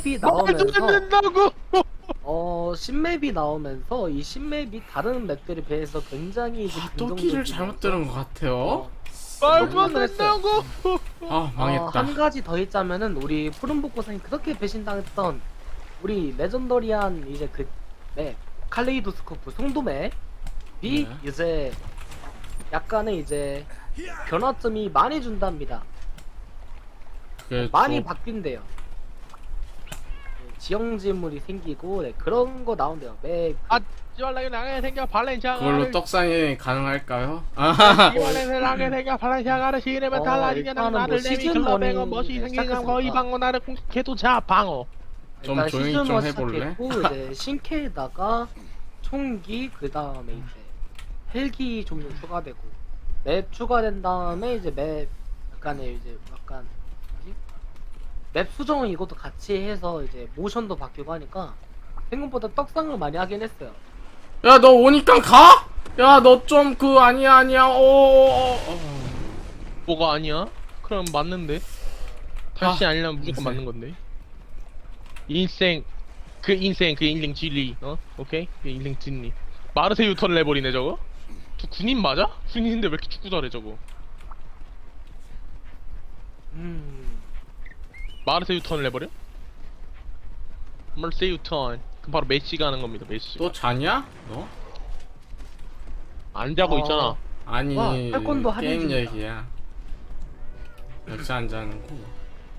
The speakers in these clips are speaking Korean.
신맵이 안 나오면서 된다고. 어 신맵이 나오면서 이 신맵이 다른 맵들에 비해서 굉장히 아, 또 길을 잘못 들은 것 같아요. 어, 말도 안. 된다고. 아 어, 망했다. 한 가지 더 있자면은 우리 푸른복고상이 그렇게 배신당했던 우리 레전더리한 이제 그 맵 칼레이도스코프 송도맵이 네. 이제 약간의 이제 변화점이 많이 준답니다. 그게 많이 또 바뀐대요. 네, 지형지물이 생기고 네, 그런 거 나온대요. 맵 아, 지발라게 나게 생겨 발렌시아가. 그걸로 떡상이 가능할까요? 아, 지발라게 나게 생겨 발렌시아가를 시내면 어, 달라지게 난 일단은 나를 뭐 내미 시즌 클럽행어 원이 멋이 이제 생긴 거이 시작했으니까. 방어 나를 공격해도 자 방어. 좀 일단 조용히 시즌 좀원 해볼래? 시작했고 이제 신캐에다가 총기 그 다음에 이제 헬기 종류 추가되고 맵 추가된 다음에 이제 맵 약간의 이제 약간 뭐지? 맵 수정 이것도 같이 해서 이제 모션도 바뀌고 하니까 생각보다 떡상을 많이 하긴 했어요. 야 너 오니까 가? 야 너 좀 그 아니야 아니야. 어. 어, 어. 뭐가 아니야? 그럼 맞는데. 다시 아, 아니려면 무조건 인생. 맞는 건데. 인생 그 인생 그 인생 진리 어 오케이 그 인생 진리 마르세 유턴을 해버리네 저거 저 군인 맞아? 군인인데 왜 이렇게 축구 잘해 저거 음. 마르세 유턴을 해버려? 마르세 유턴 그럼 바로 메시가 하는 겁니다 메시 또 자냐? 너? 안 자고 어. 있잖아 아니 와, 태권도 할인 게임 중이다. 얘기야. 역시 안 자는고.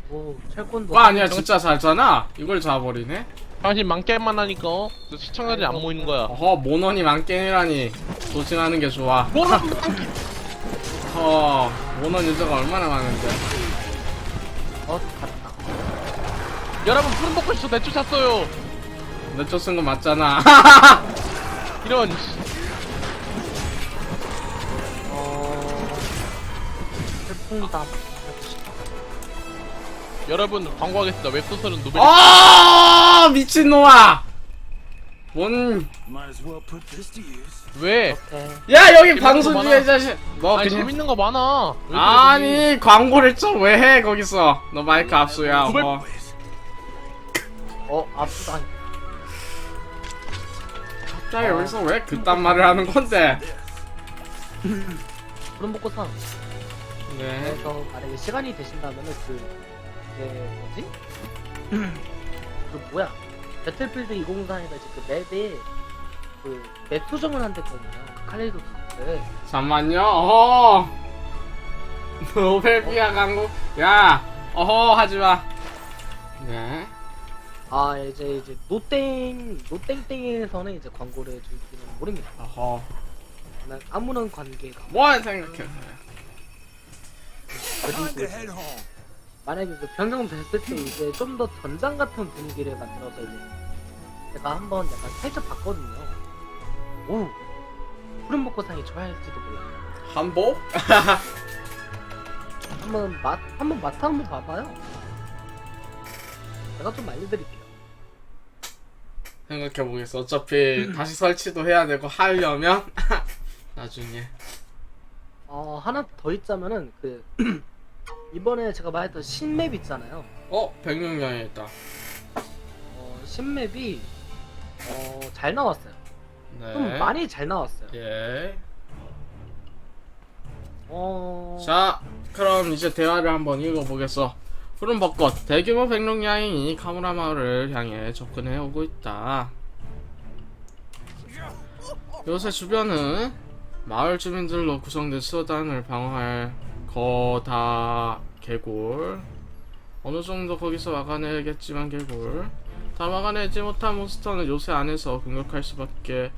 오 철권도. 와 아니야 진짜 잘잖아. 이걸 자버리네. 당신 망게임만 하니까 어? 저 시청자들이 안 모이는 거야 어허 모넌이 만게임이라니 조심하는 게 좋아. 뭐라 어 모넌 유저가 얼마나 많은데. 어 갔다. 여러분 푸른 벚꽃이 저 내쫓았어요 내쫓 쓴거 맞잖아. 이런 어. 철풍담. 여러분 광고하겠습니다 웹소설은 노벨 아 미친놈아. 뭔? 왜? 야 여기 방송 거 중에 자식. 너 아니 그냥 재밌는 거 많아 아니 광고를 좀 왜 해 거기서 너 마이크 압수야 구백- 어. 어 압수당. 갑자기 여기서 왜 그딴 말을 하는 건데 그런 복고상. 네 그래서 만약에 시간이 되신다면은 그, 그 뭐지? 그 뭐야? 배틀필드 2044에다 이제 그 맵에 그맵 수정을 한댔거든요. 그 칼레이도 그 잠만요 어허 노벨비아 광고 야 어허 하지 마 네 아 이제 이제 노땡 노땡땡에서는 이제 광고를 해줄지는 모릅니다. 어허 난 아무런 관계가 생각해서요 head home. 만약에 그 변경됐을 때 이제 좀 더 전장 같은 분위기를 만들어서 이제 제가 한번 약간 살짝 봤거든요. 오 푸른 복고상이 좋아할지도 몰라요. 한복? 한번 맛 한번 맛 한번 봐봐요. 제가 좀 알려드릴게요. 생각해 보겠어 어차피 다시 설치도 해야 되고 하려면 나중에 어 하나 더 있자면은 그 이번에 제가 말했던 신맵 있잖아요. 어 백룡량에 있다 어 신맵이 어 잘 나왔어요. 좀네 많이 잘 나왔어요. 예. 어 자, 그럼 이제 대화를 한번 읽어보겠어. 푸른 벚꽃, 대규모 백룡 야행이 카무라 마을을 향해 접근해 오고 있다. 요새 주변은 마을 주민들로 구성된 수단을 방어할 거다 개굴. 어느 정도 거기서 막아내겠지만 개굴. 다 막아내지 못한 몬스터는 요새 안에서 공격할 수밖에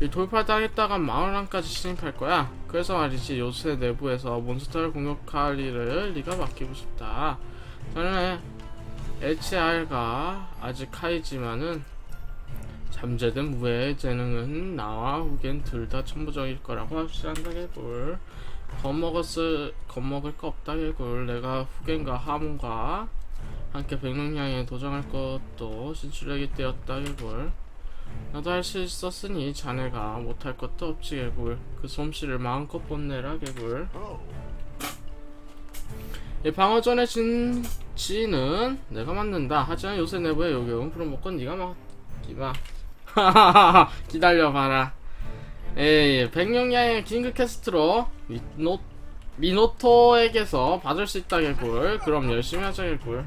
이 돌파당했다가 마을 안까지 침입할 거야. 그래서 말이지 요새 내부에서 몬스터를 공격할 일을 네가 맡기고 싶다. 전에 HR가 아직 하이지만은 잠재된 무해의 재능은 나와 후겐 둘 다 천부적일 거라고 확실한다 개굴. 겁먹었을 겁먹을 거 없다 개굴. 내가 후겐과 하몬과 함께 백룡향에 도전할 것도 신출력이 되었다 개굴. 나도 할 수 있었으니 자네가 못할 것도 없지 개굴 그 솜씨를 마음껏 뽐내라 개굴 이 방어전의 진지는 내가 만든다. 하지만 요새 내부의 요격은 프로모건 네가 맡기마. 기다려봐라. 에이, 백령야의 긴급 캐스트로 미노, 미노토에게서 받을 수 있다 개꿀. 그럼 열심히 하자 개꿀.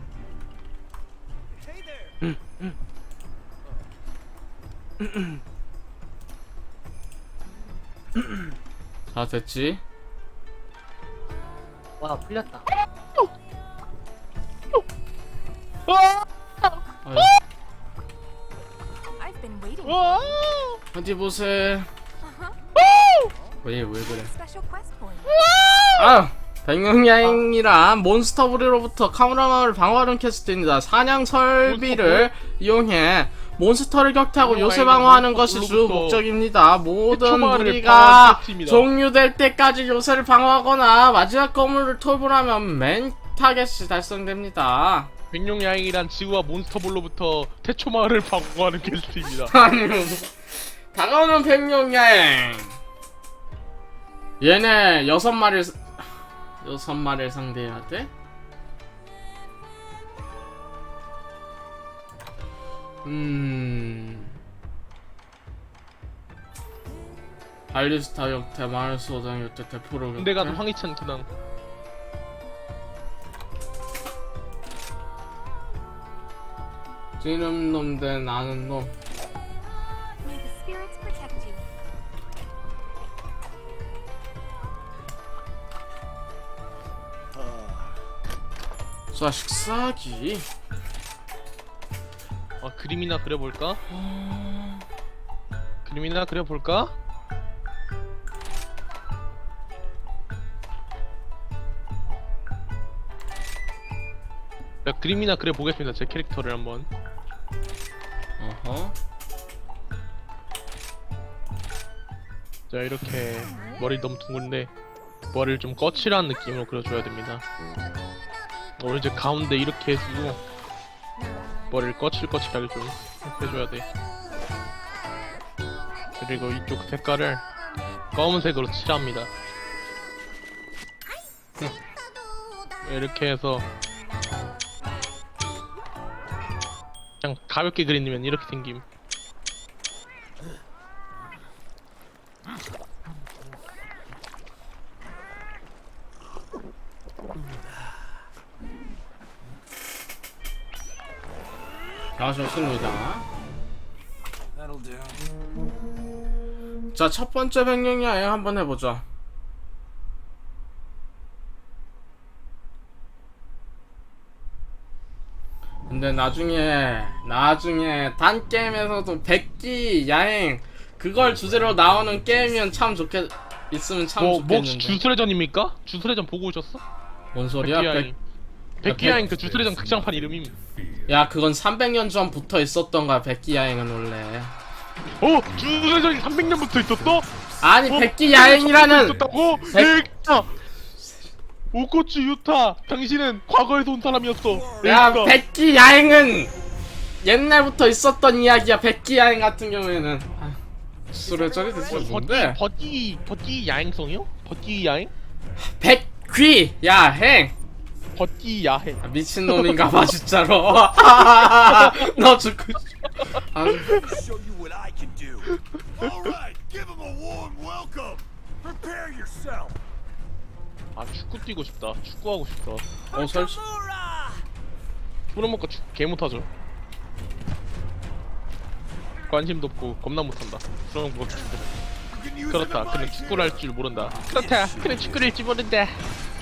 다 됐지? 와 풀렸다. 아유, I've been waiting. 와! 어디 보세. 왜, 왜 그래? Special quest point. 아! 백령야행이라 몬스터브리로부터 카무라마를 방어하는 캐스트입니다. 사냥 설비를 이용해 몬스터를 격퇴하고 요새 방어하는 것이 주 목적입니다. 모든 무리가. 종료될 때까지 요새를 방어하거나 마지막 건물을 토벌하면 맨 타겟이 달성됩니다. 백룡 야행이란 지구와 몬스터볼로부터 태초 마을을 방어하는 게스트입니다. 아니 다가오는 백령야행 얘네 여섯 마리 여섯 마리를 상대해야 돼? 음 발리스타 역대 마을스 오장 역대 대포로 근데 가도 황희찬 근황. 나는 놈 spirits protect you. 자식 싸기 아 그림이나 그려볼까? 그림이나 그려볼까? 야, 그림이나 그려보겠습니다. 제 캐릭터를 한번. 어허 자 이렇게 머리 너무 둥근데 머리를 좀 거칠한 느낌으로 그려줘야 됩니다. 어, 이제 가운데 이렇게 해주고 머리를 거칠거칠하게 좀 해줘야 돼. 그리고 이쪽 색깔을 검은색으로 칠합니다. 이렇게 해서 그냥 가볍게 그리면 이렇게 생김. 아 좋습니다 That'll do. 자, 첫 번째 백령야행 한번 해보자. 근데 나중에, 나중에 단 게임에서도 백기 야행 그걸 주제로 나오는 게임이면 참 좋겠, 있으면 참 뭐, 뭐 혹시 좋겠는데. 주술회전입니까? 주술회전 보고 오셨어? 뭔 소리야? 백, 백기야인. 백기야인 그 주술회전 극장판 이름임. 야, 그건 300년 전 붙어 있었던 거야, 백기 야행은 원래. 어? 주술회전이 300년부터 있었어? 아니, 어? 백기 야행이라는 있었다고? 백- 백자! 오코츠 유타! 당신은 과거에서 온 사람이었어. 야, 그러니까. 백기 야행은 옛날부터 있었던 이야기야. 백기 야행 같은 경우에는 아, 수레절이 대체 뭔데? 버디, 버디, 버디 야행성이요? 버디 야행? 백귀 야행 버디 야행. 아, 미친놈인가봐 진짜로. 너 죽고 싶어. 아, Show you what I can do. All right, give him a warm welcome. Prepare yourself. 아, 축구 뛰고 싶다. 축구 하고 싶다. 어 설치. 소름 먹고 축구 개 못하죠. 관심도 없고 겁나 못한다. 그런 거 그렇다. 그는 축구를 할 줄 모른다. 그렇다. 그는 축구를 할줄 모른다.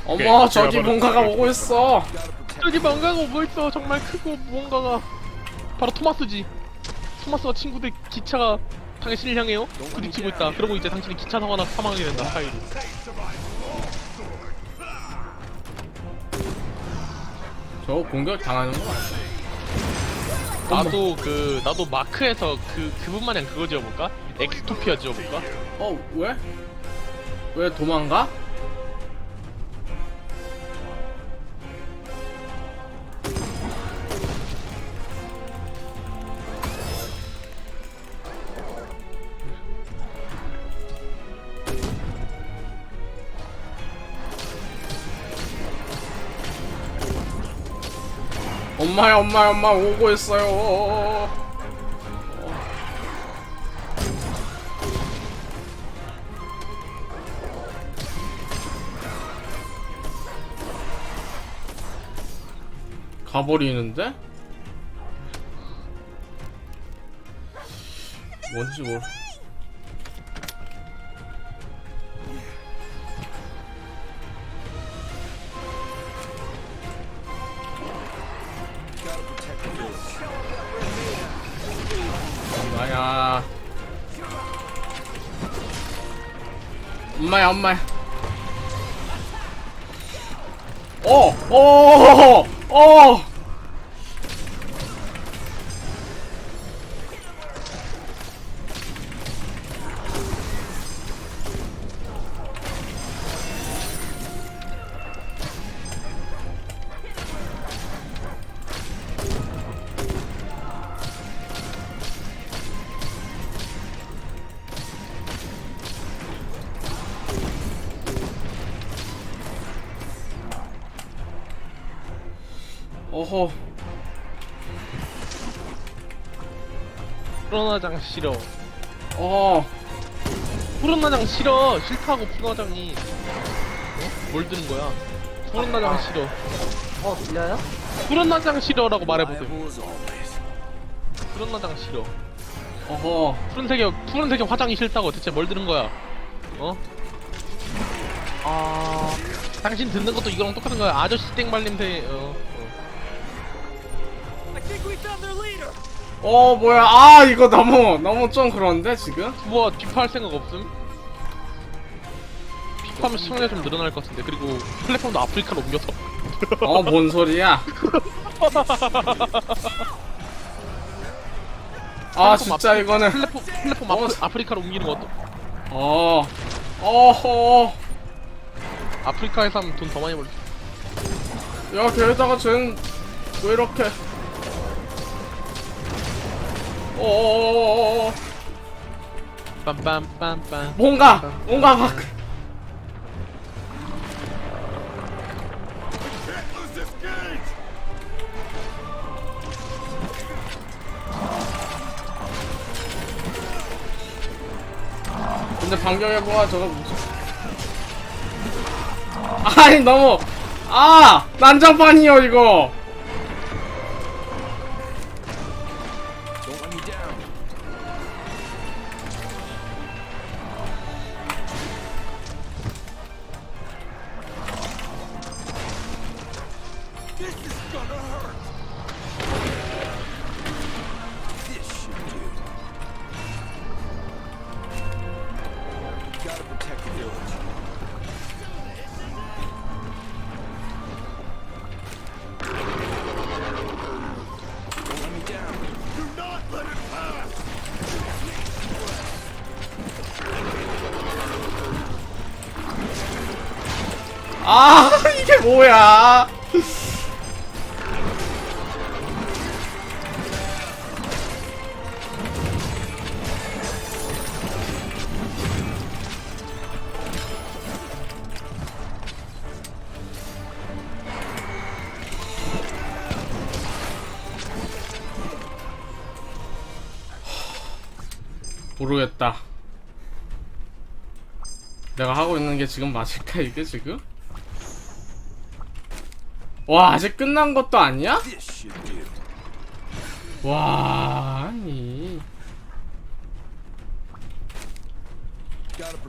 어머 오케이, 저기 뭔가가 오고 있어. 저기 뭔가가 오고 있어. 정말 크고 무언가가 바로 토마스지. 토마스와 친구들 기차가 당신을 향해요. 부딪히고 있다. 그러고 이제 당신이 기차 사고나 사망하게 된다. 사이로. 저 공격 당하는 거 맞아? 나도 그 나도 마크에서 그 그분 마냥 그거 지어볼까? 엑스토피아 지어볼까? 어 왜? 왜 도망가? 엄마야 엄마 엄마 오고 있어요. 가버리는데? 뭔지 모르. 엄마야, 엄마야. 어, 어, 어. 푸른 화장 싫어. 어. 푸른 화장 싫어. 싫다고 푸른 화장이. 어? 뭘 드는 거야? 푸른 화장 싫어. 어 들려요? 푸른 화장 싫어라고 말해보세요. Always. 푸른 화장 싫어. 어허. 푸른색이 푸른색이 화장이 싫다고 대체 뭘 들은 거야? 어? 아 당신 듣는 것도 이거랑 똑같은 거야. 아저씨 땡발냄새. 어. 어. 어, 뭐야. 아, 이거 너무, 너무 좀 그런데, 지금? 뭐 비파할 생각 없음? 비파하면 시청자 좀 늘어날 것 같은데 그리고 플랫폼도 아프리카로 옮겨서 어, 뭔 소리야? 아, 진짜 이거는. 플랫폼 플랫폼 어, 아프, 아프리카로 옮기는 것도 어. 어허. 아프리카에서 하면 돈 더 많이 벌. 야, 게다가 쟤는 왜 이렇게. 어어어어어. 빰빰빰빰. 뭔가, 뭔가 막. Gauge! 근데 반경해보아 저거 무슨. 아니, 너무. 아! 난장판이요, 이거! 아, 이게 뭐야! 모르겠다. 내가 하고 있는 게 지금 맞을까 이게 지금? 와 아직 끝난 것도 아니야? 와 아니 Gotta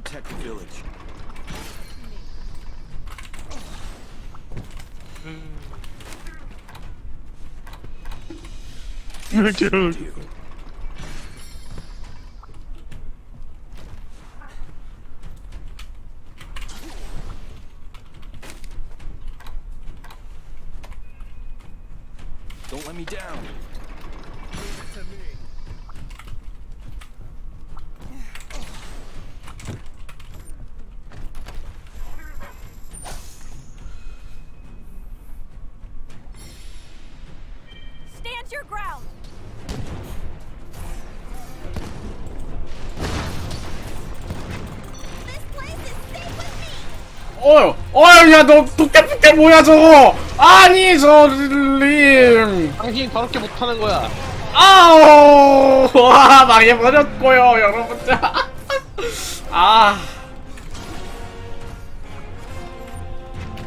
야 너 도깨비깨 뭐야 저거? 아니 저림 당신이 더럽게 못하는 거야. 아우 와 망해버렸고요 여러분들 아.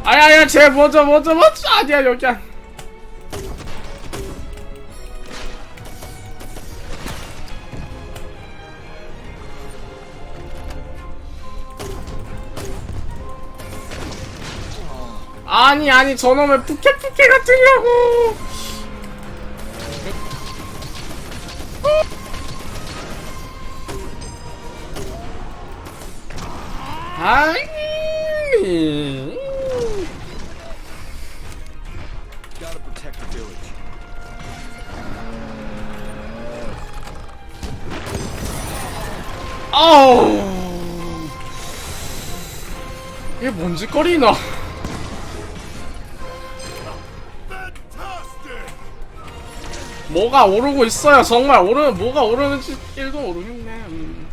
아야야 쟤 먼저 먼저 먼저 아니야 여기 안 아니 아니 저놈의 같으려고. Gotta protect the village. 아우. 이게 뭔 짓거리나 뭐가 오르고 있어요 정말 오르는 뭐가 오르는지 1도 모르겠네 음.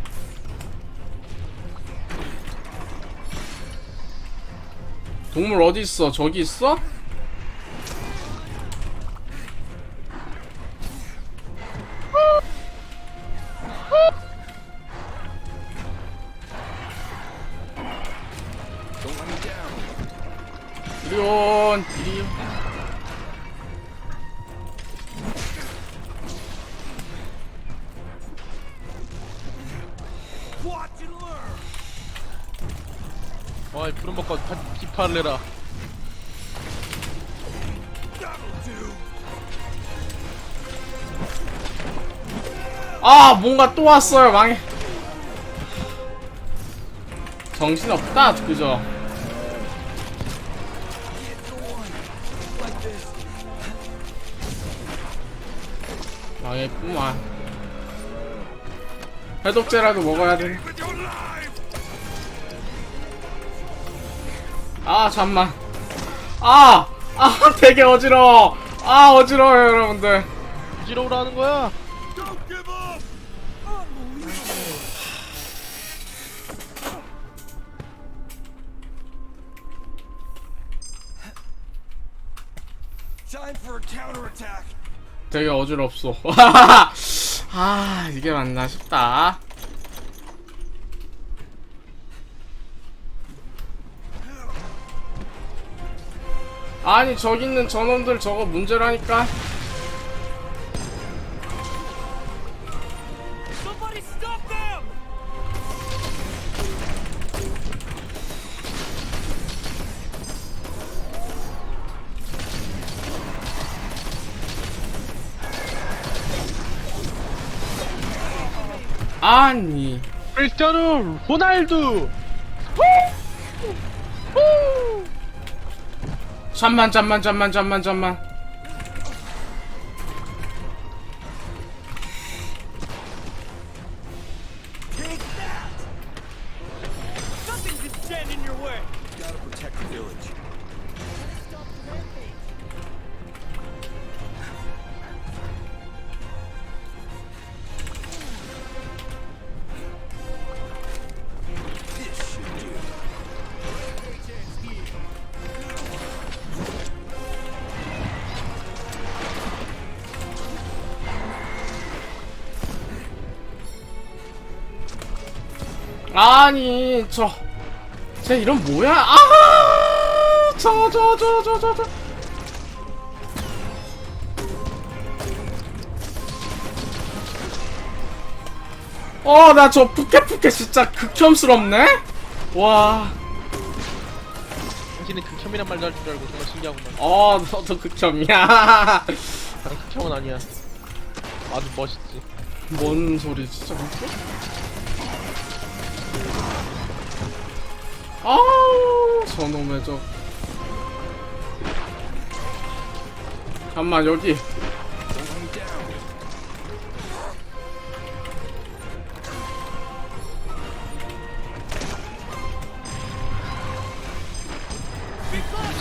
동물 어디 있어 저기 있어? Do. 아 뭔가 또 왔어요 망해 정신없다 그죠 망했구만 해독제라도 먹어야 돼. 아 잠만. 아, 아 되게 어지러워. 아 어지러워요 여러분들. 부지러우라는 거야. 되게 어지럽소. 아 이게 맞나 싶다. 아니 저기 있는 저놈들 저거 문제라니까. 아니. 크리스티아노 호날두. 잠만 잠만 잠만 잠만 잠만. 아니 저. 쟤 이름 뭐야? 아! 저 저 저 저 저 저. 어, 나 저 푸케푸케 진짜 극혐스럽네? 와, 당신은 극혐이란 말도 할 줄 알고 정말 신기하구만. 어, 너도 극혐이야. 난 극혐은 아니야. 아주 멋있지. 뭔 소리 진짜 웃겨? 아우 저놈의 저. 잠만 여기.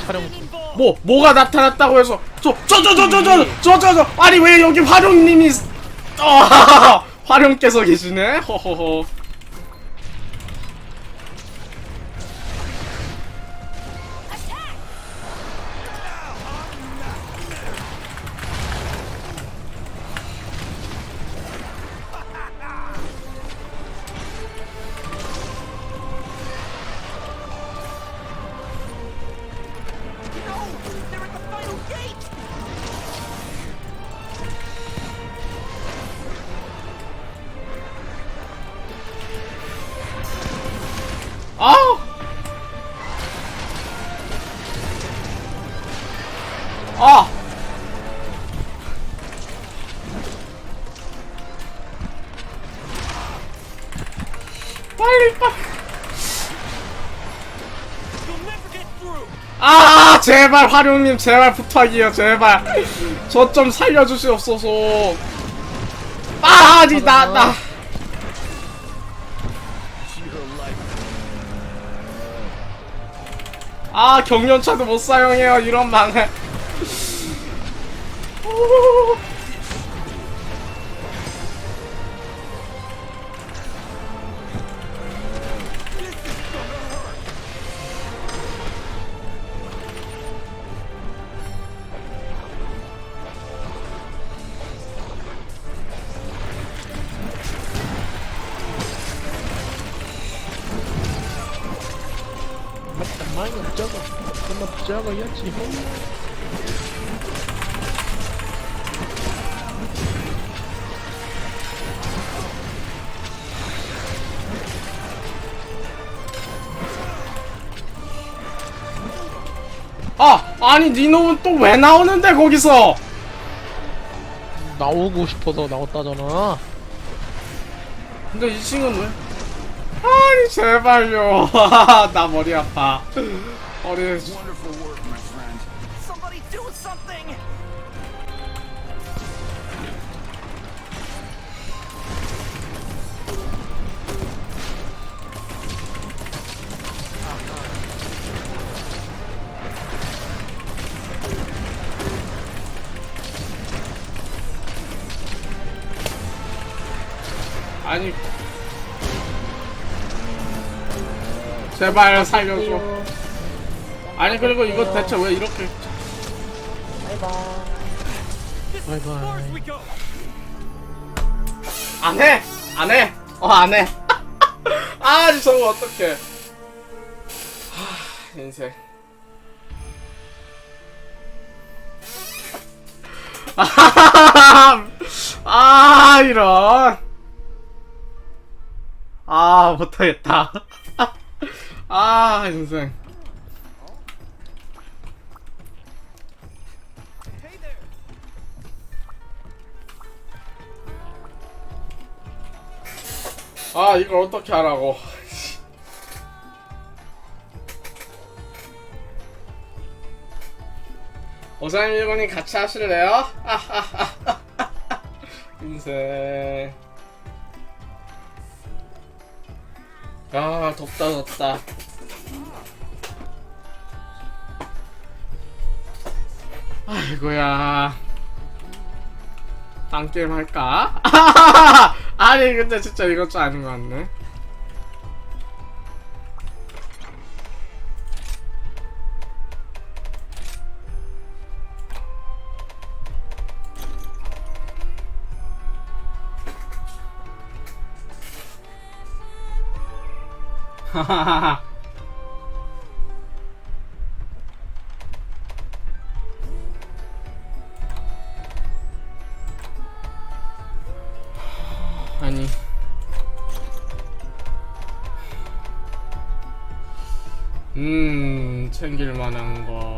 촬영. 뭐 뭐가 나타났다고 해서. 저저저저저저저저 저. 아니 왜 여기 화룡님이 아 화룡께서 계시네? 허허허 아 제발 화룡님 제발 부탁이에요 제발. 저 좀 살려주시옵소서. 아 아니 나나. 아 경련차도 못 사용해요 이런 망을 적어야지 아 아니 니놈은 또 왜 나오는데 거기서? 나오고 싶어서 나왔다잖아. 근데 이 친구는 왜? 아니 제발요. 나 머리 아파. 머리 제발 살려줘. 아니 그리고 이거 대체 왜 이렇게 we 바이바이 go. 안해! 안 해! 어 안 해. 아 저거 어떡해. 하 인생. 아 이런. 아 못하겠다 아 there! 아 이걸 어떻게 하라고 오사님 일본님 같이 하실래요? 인생 아 덥다 덥다. 아이고야. 딴 게임 할까? 아니 근데 진짜 이것 좀 아닌 것 같네 아니. 음 챙길 만한 거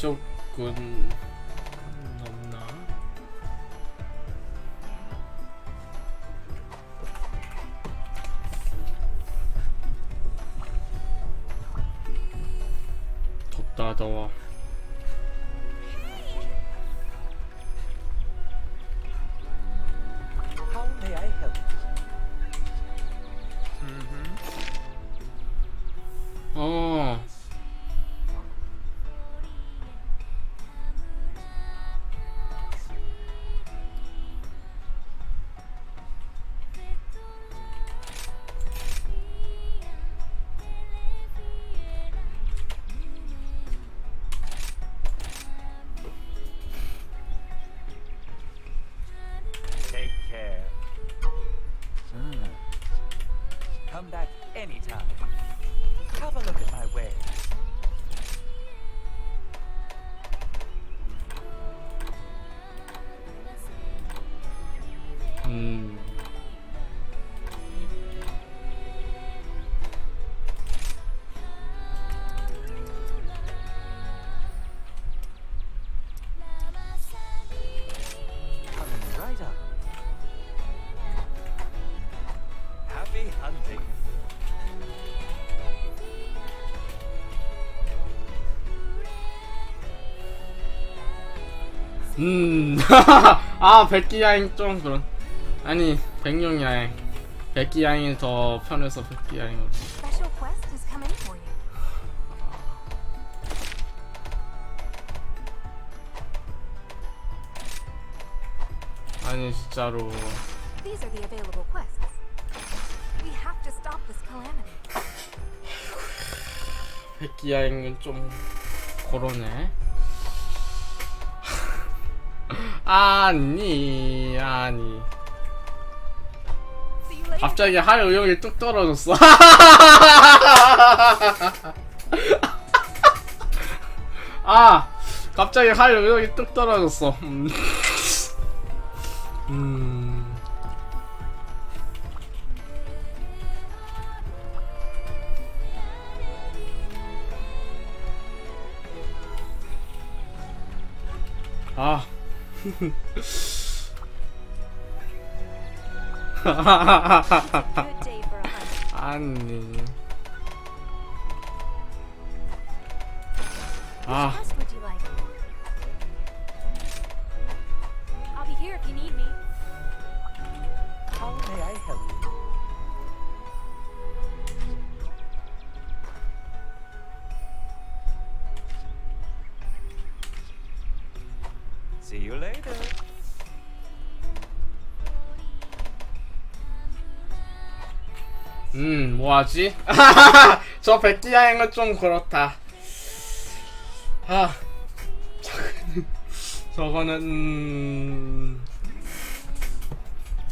맛조 음, 아, 백기 야행 좀 그런. 아니, 백룡 야행. 백기 야행이 더 편해서 백기 야행으로. Special quest is coming for you. 아니, 진짜로. These are the available quests. We have to stop this calamity. 백기 야행은 좀 그러네. 아니, 아니. 갑자기 할 의욕이 뚝 떨어졌어. 아, 갑자기 할 의욕이 뚝 떨어졌어. 음. 아니. Which 아, quest would you like? I'll be here if you need me. How may I help you? 뭐하지? 저 백기야행은 좀 그렇다. 아, 저거는, 저거는, 음,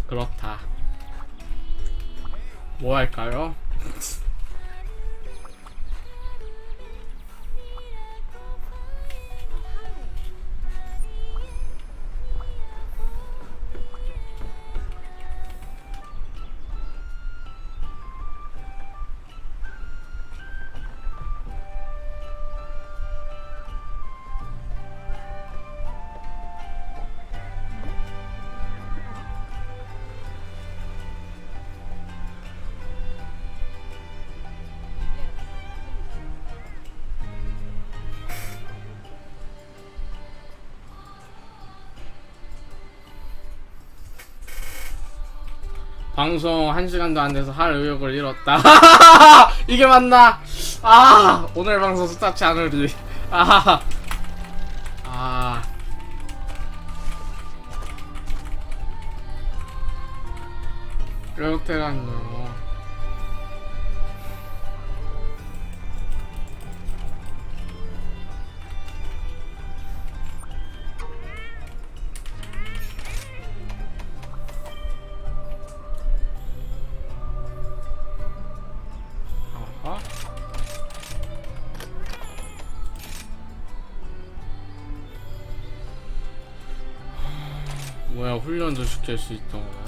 그렇다. 뭐 할까요? 방송 1시간도 안 돼서 할 의욕을 잃었다. 이게 맞나? 아, 오늘 방송 스타치 않으리. 아, 아. 그렇대란요. 훈련도 시킬 수 있던 거야?